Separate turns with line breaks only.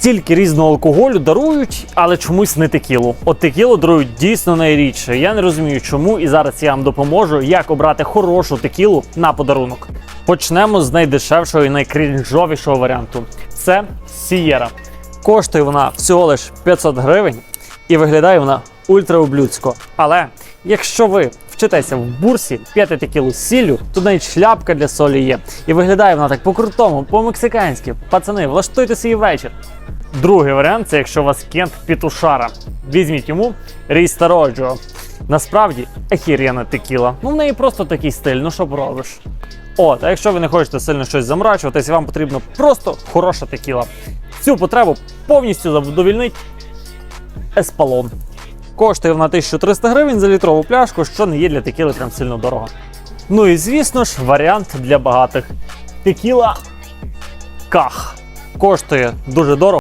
Стільки різного алкоголю дарують, але чомусь не текілу. От текілу дарують дійсно найрідше. Я не розумію, чому, і зараз я вам допоможу, як обрати хорошу текілу на подарунок. Почнемо з найдешевшого і найкрінжовішого варіанту. Це Сієра. Коштує вона всього лиш 500 гривень і виглядає вона ультраублюдсько. Але якщо ви вчитеся в бурсі п'яти текілу сіллю, то навіть шляпка для солі є. І виглядає вона так по-крутому, по-мексиканськи. Пацани, влаштуйте свій вечір. Другий варіант це якщо у вас кент пітушара. Візьміть йому Рістароджо. Насправді ехір'яна текіла. Ну в неї просто такий стиль, ну що поробиш. От, а якщо ви не хочете сильно щось замрачуватись, вам потрібно просто хороша текіла. Цю потребу повністю задовільнить еспалон. Коштує вона 1300 гривень за літрову пляшку, що не є для текіли прям сильно дорого. Ну і звісно ж, варіант для багатих. Текіла ках. Коштує дуже дорого.